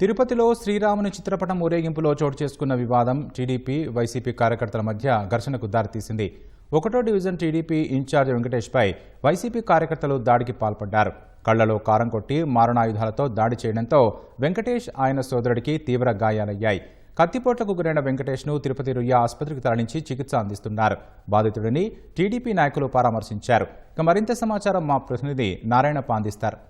తిరుపతిలో శ్రీరాముని చిత్రపటం ఊరేగింపులో చోటు చేసుకున్న వివాదం టీడీపీ వైసీపీ కార్యకర్తల మధ్య ఘర్షణకు దారితీసింది. ఒకటో డివిజన్ టీడీపీ ఇన్ఛార్జ్ వెంకటేష్పై వైసీపీ కార్యకర్తలు దాడికి పాల్పడ్డారు. కళ్ళలో కారం కొట్టి మారణాయుధాలతో దాడి చేయడంతో వెంకటేష్ ఆయన సోదరుడికి తీవ్ర గాయాలయ్యాయి. కత్తిపోట్లకు గురైన వెంకటేష్ను తిరుపతి రుయ్య ఆసుపత్రికి తరలించి చికిత్స అందిస్తున్నారు. బాధితుడిని టీడీపీ నాయకులు పరామర్శించారు. ఇక మరింత సమాచారం మా ప్రతినిధి నారాయణ పాందిస్తారు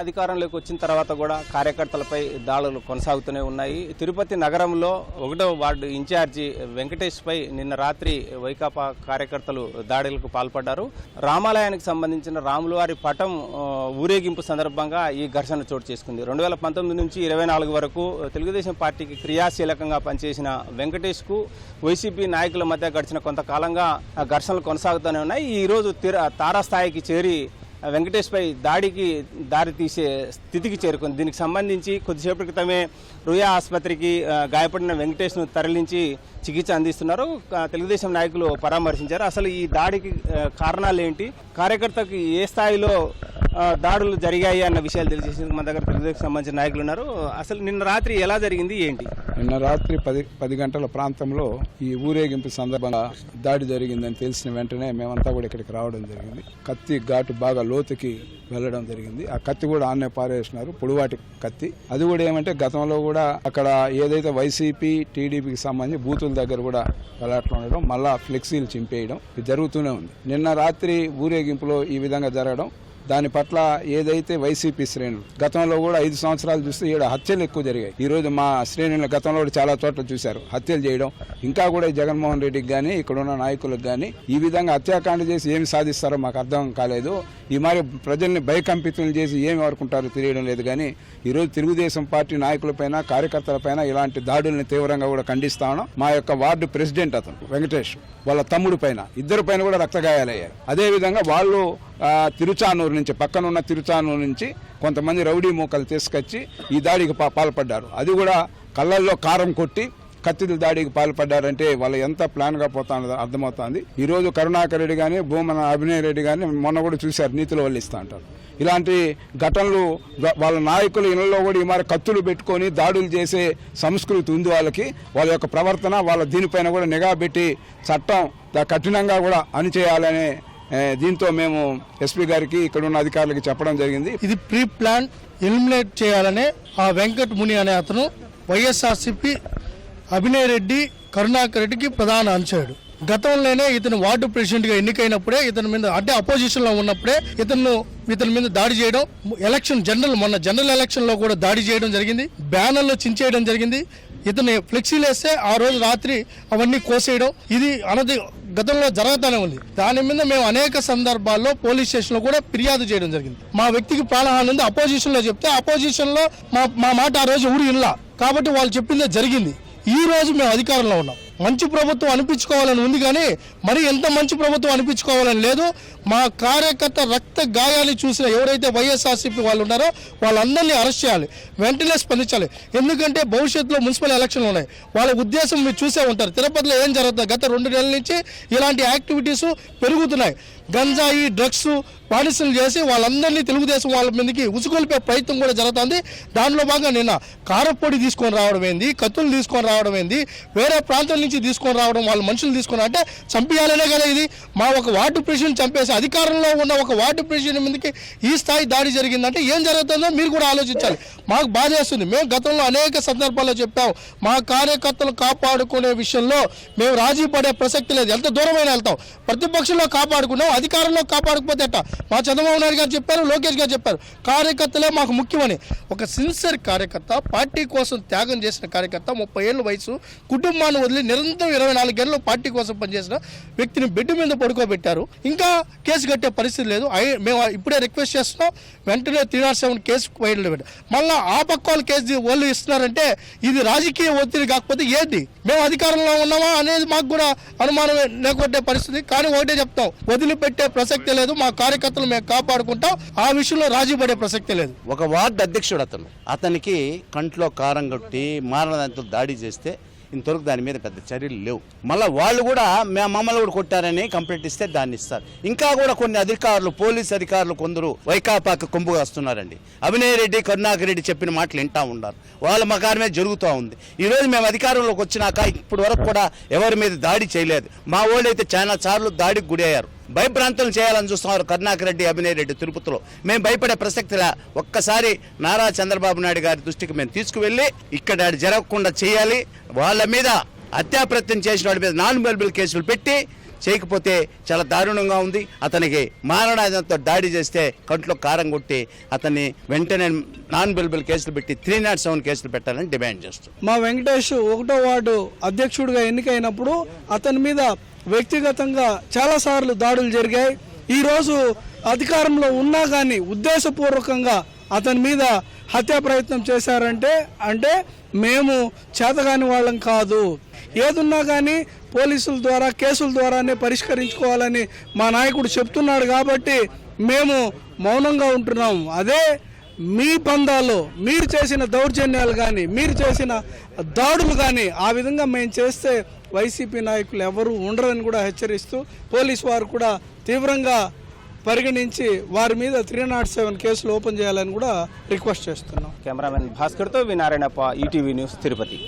అధికారంలోకి వచ్చిన తర్వాత కూడా కార్యకర్తలపై దాడులు కొనసాగుతూనే ఉన్నాయి. తిరుపతి నగరంలో ఒకటో వార్డు ఇన్ఛార్జి వెంకటేష్పై నిన్న రాత్రి వైకాపా కార్యకర్తలు దాడులకు పాల్పడ్డారు. రామాలయానికి సంబంధించిన రాములవారి పటం ఊరేగింపు సందర్భంగా ఈ ఘర్షణ చోటు చేసుకుంది. రెండు వేల పంతొమ్మిది నుంచి ఇరవై నాలుగు వరకు తెలుగుదేశం పార్టీకి క్రియాశీలకంగా పనిచేసిన వెంకటేష్కు వైసీపీ నాయకుల మధ్య గడిచిన కొంతకాలంగా ఘర్షణలు కొనసాగుతూనే ఉన్నాయి. ఈ రోజు తారాస్థాయికి చేరి వెంకటేష్ పై దాడికి దారి తీసే స్థితికి చేరుకుంది. దీనికి సంబంధించి కొద్దిసేపటి క్రితమే రుయా ఆసుపత్రికి గాయపడిన వెంకటేష్ను తరలించి చికిత్స అందిస్తున్నారు. తెలుగుదేశం నాయకులు పరామర్శించారు. అసలు ఈ దాడికి కారణాలు ఏంటి కార్యకర్తకు ఏ స్థాయిలో దాడులు జరిగాయి అన్న విషయాలు తెలియజేసేందుకు మన దగ్గర తెలుగుదేశం సంబంధించిన నాయకులు ఉన్నారు. అసలు నిన్న రాత్రి ఎలా జరిగింది ఏంటి? నిన్న రాత్రి పది పది గంటల ప్రాంతంలో ఈ ఊరేగింపు సందర్భంగా దాడి జరిగిందని తెలిసిన వెంటనే మేమంతా కూడా ఇక్కడికి రావడం జరిగింది. కత్తి ఘాటు బాగా లోతుకి వెళ్ళడం జరిగింది. ఆ కత్తి కూడా ఆన్నే పారేసినారు పొడివాటి కత్తి. అది కూడా ఏమంటే గతంలో కూడా అక్కడ ఏదైతే వైసీపీ టీడీపీకి సంబంధించి బూతుల దగ్గర కూడా వెళ్ళట్లు ఉండడం మళ్ళా ఫ్లెక్సీలు చింపేయడం ఇది జరుగుతూనే ఉంది. నిన్న రాత్రి ఊరేగింపులో ఈ విధంగా జరగడం దాని పట్ల ఏదైతే వైసీపీ శ్రేణులు గతంలో కూడా ఐదు సంవత్సరాలు చూస్తే ఈడ హత్యలు ఎక్కువ జరిగాయి. ఈ రోజు మా శ్రేణులు గతంలో కూడా చాలా చోట్ల చూశారు. హత్యలు చేయడం ఇంకా కూడా జగన్మోహన్ రెడ్డికి కానీ ఇక్కడ ఉన్న నాయకులకు కానీ ఈ విధంగా హత్యాకాండ చేసి ఏమి సాధిస్తారో మాకు అర్థం కాలేదు. ఈ మరి ప్రజల్ని భయకంపితులు చేసి ఏమి వరకుంటారో తెలియడం లేదు కానీ ఈరోజు తెలుగుదేశం పార్టీ నాయకులపైన కార్యకర్తలపైన ఇలాంటి దాడుల్ని తీవ్రంగా కూడా ఖండిస్తా ఉన్నాం. మా యొక్క వార్డు ప్రెసిడెంట్ అతను వెంకటేష్ వాళ్ళ తమ్ముడు పైన. ఇద్దరు పైన కూడా రక్తగాయాలయ్యాయి. అదేవిధంగా వాళ్ళు తిరుచానూరు నుంచి పక్కనున్న తిరుచానూరు నుంచి కొంతమంది రౌడీ మూకలు తీసుకొచ్చి ఈ దాడికి పాల్పడ్డారు. అది కూడా కళ్ళల్లో కారం కొట్టి కత్తిల దాడికి పాల్పడ్డారంటే వాళ్ళు ఎంత ప్లాన్గా పోతానో అర్థమవుతోంది. ఈ రోజు కరుణాకర్ రెడ్డి కానీ భూమన అభినయ్ రెడ్డి కానీ మొన్న కూడా చూశారు నీతిలో వల్లిస్తా అంటారు. ఇలాంటి ఘటనలు వాళ్ళ నాయకులు ఇళ్ళలో కూడా ఈ మరి కత్తులు పెట్టుకొని దాడులు చేసే సంస్కృతి ఉంది వాళ్ళకి. వాళ్ళ యొక్క ప్రవర్తన వాళ్ళ దీనిపైన కూడా నిఘా పెట్టి చట్టం కఠినంగా కూడా అణిచేయాలనే దీంతో మేము ఎస్పీ గారికి ఇక్కడ ఉన్న అధికారులకు చెప్పడం జరిగింది. ఇది ప్రీ ప్లాన్ ఎలిమినేట్ చేయాలనే ఆ వెంకట్ ముని అనే అతను వైఎస్ఆర్సీపీ అభినయ్ రెడ్డి కరుణాకర్ రెడ్డికి ప్రధాన అంశాడు. గతంలోనే ఇతను వార్డు ప్రెసిడెంట్గా ఎన్నికైనప్పుడే ఇతని మీద అంటే అపోజిషన్లో ఉన్నప్పుడే ఇతను ఇతని మీద దాడి చేయడం ఎలక్షన్ జనరల్ మొన్న జనరల్ ఎలక్షన్లో కూడా దాడి చేయడం జరిగింది. బ్యానర్లు చించేయడం జరిగింది. ఇతని ఫ్లెక్సీలు వేస్తే ఆ రోజు రాత్రి అవన్నీ కోసేయడం. ఇది అనది గతంలో జరుగుతూనే ఉంది. దాని మీద మేము అనేక సందర్భాల్లో పోలీస్ స్టేషన్లో కూడా ఫిర్యాదు చేయడం జరిగింది. మా వ్యక్తికి ప్రాణహాని ఉంది. అపోజిషన్లో చెప్తే అపోజిషన్లో మా మా మాట ఆ రోజు ఊరు ఇల్లా కాబట్టి వాళ్ళు చెప్పిందే జరిగింది. ఈ రోజు మేము అధికారంలో ఉన్నాం. మంచి ప్రభుత్వం అనిపించుకోవాలని ఉంది కానీ మరి ఎంత మంచి ప్రభుత్వం అనిపించుకోవాలని లేదు. మా కార్యకర్త రక్త గాయాలు చూసిన ఎవరైతే వైఎస్ఆర్సీపీ వాళ్ళు ఉన్నారో వాళ్ళందరినీ అరెస్ట్ చేయాలి. వెంటనే స్పందించాలి. ఎందుకంటే భవిష్యత్తులో మున్సిపల్ ఎలక్షన్లు ఉన్నాయి. వాళ్ళ ఉద్దేశం మీరు చూసే ఉంటారు. తిరుపతిలో ఏం జరుగుతుంది గత రెండు నెలల నుంచి ఇలాంటి యాక్టివిటీస్ పెరుగుతున్నాయి. గంజాయి డ్రగ్స్ పాలిసీలు చేసి వాళ్ళందరినీ తెలుగుదేశం వాళ్ళ మీదకి ఉసుగొల్పే ప్రయత్నం కూడా జరుగుతుంది. దానిలో భాగంగా నిన్న కారపొడి తీసుకొని రావడం ఏంది కత్తులు తీసుకొని రావడం ఏంది వేరే ప్రాంతం నుంచి తీసుకొని రావడం వాళ్ళ మనుషులు తీసుకొని అంటే చంపేయాలనే కదా ఇది. మా ఒక వార్డు ప్రెసిడెంట్ చంపేసి అధికారంలో ఉన్న ఒక వార్డు ప్రెసిడెంట్ మీదకి ఈ స్థాయి దాడి జరిగిందంటే ఏం జరుగుతుందో మీరు కూడా ఆలోచించాలి. మాకు బాధేస్తుంది మేము గతంలో అనేక సందర్భాల్లో చెప్పాము మా కార్యకర్తలు కాపాడుకునే విషయంలో మేము రాజీ పడే ప్రసక్తి లేదు. ఎంత దూరమైనా వెళ్తాం. ప్రతిపక్షంలో కాపాడుకున్నాం అధికారంలో కాపాడకపోతే ఎట్టా మా చంద్రబాబు నాయుడు గారు చెప్పారు లోకేష్ గారు చెప్పారు. కార్యకర్తలే మాకు ముఖ్యమని. ఒక సిన్సియర్ కార్యకర్త పార్టీ కోసం త్యాగం చేసిన కార్యకర్త ముప్పై ఏళ్ళ వయసు కుటుంబాన్ని వదిలి నిరంతరం ఇరవై నాలుగేళ్ళు పార్టీ కోసం పనిచేసిన వ్యక్తిని బెడ్ మీద పడుకోబెట్టారు. ఇంకా కేసు కట్టే పరిస్థితి లేదు. మేము ఇప్పుడే రిక్వెస్ట్ చేస్తున్నాం. వెంటనే త్రీ నాట్ సెవెన్ కేసు వైడ్లో మళ్ళీ ఆ పక్క వాళ్ళు కేసు వాళ్ళు ఇస్తున్నారంటే ఇది రాజకీయ ఒత్తిడి కాకపోతే ఏంటి? మేము అధికారంలో ఉన్నామా అనేది మాకు కూడా అనుమానం లేకొట్టే పరిస్థితి. కానీ ఒకటే చెప్తాం. వదిలిపెట్టి ప్రసక్తి లేదు మా కార్యకర్తలు మేము కాపాడుకుంటాం. ఆ విషయంలో రాజీ పడే ప్రసక్తి లేదు. ఒక వార్డు అధ్యక్షుడు అతను. అతనికి కంట్లో కారం కొట్టి మారణదాంతో దాడి చేస్తే ఇంతవరకు దాని మీద పెద్ద చర్యలు లేవు. మళ్ళీ వాళ్ళు కూడా మా మమ్మల్ని కూడా కొట్టారని కంప్లైంట్ ఇస్తే దాన్ని ఇస్తారు. ఇంకా కూడా కొన్ని అధికారులు పోలీస్ అధికారులు కొందరు వైకాపాకి కొంపు వస్తున్నారండి అభినయ్ రెడ్డి కరుణాకర్ రెడ్డి చెప్పిన మాటలు వింటా ఉన్నారు. వాళ్ళ మకారమే జరుగుతూ ఉంది. ఈ రోజు మేము అధికారంలోకి వచ్చినాక ఇప్పటి వరకు కూడా ఎవరి మీద దాడి చేయలేదు. మా వాళ్ళు అయితే చాలా సార్లు దాడికి గురయ్యారు. భయభ్రాంతులు చేయాలని చూస్తున్నారు కరుణాకర్ రెడ్డి అభినయ్ రెడ్డి తిరుపతిలో. మేము భయపడే ప్రసక్తిలా ఒక్కసారి నారా చంద్రబాబు నాయుడు గారి దృష్టికి మేము తీసుకువెళ్ళి ఇక్కడ జరగకుండా చేయాలి. వాళ్ళ మీద హత్యాప్రత్యం చేసిన వాడి మీద నాన్ బెల్బుల్ కేసులు పెట్టి చేయకపోతే చాలా దారుణంగా ఉంది. అతనికి మారణాయుధంతో దాడి చేస్తే కంట్లో కారం కొట్టి అతన్ని వెంటనే నాన్ బెల్బుల్ కేసులు పెట్టి త్రీ నాట్ సెవెన్ కేసులు పెట్టాలని డిమాండ్ చేస్తుంది మా వెంకటేష్ ఒకటో వార్డు అధ్యక్షుడిగా ఎన్నికైనప్పుడు అతని మీద వ్యక్తిగతంగా చాలాసార్లు దాడులు జరిగాయి. ఈరోజు అధికారంలో ఉన్నా కానీ ఉద్దేశపూర్వకంగా అతని మీద హత్యా ప్రయత్నం చేశారంటే అంటే మేము చేతగాని వాళ్ళం కాదు. ఏదున్నా కానీ పోలీసుల ద్వారా కేసుల ద్వారానే పరిష్కరించుకోవాలని మా నాయకుడు చెప్తున్నాడు కాబట్టి మేము మౌనంగా ఉంటున్నాం. అదే మీ పందాలు మీరు చేసిన దౌర్జన్యాలు కానీ మీరు చేసిన దాడులు కానీ ఆ విధంగా మేము చేస్తే వైసీపీ నాయకులు ఎవరు ఉండరని కూడా హెచ్చరిస్తూ పోలీసు వారు కూడా తీవ్రంగా పరిగణించి వారి మీద త్రీ నాట్ సెవెన్ కేసులు ఓపెన్ చేయాలని కూడా రిక్వెస్ట్ చేస్తున్నాం. కెమెరామెన్ భాస్కర్తో వినారాయణప్ప ఈటీవీ న్యూస్ తిరుపతి.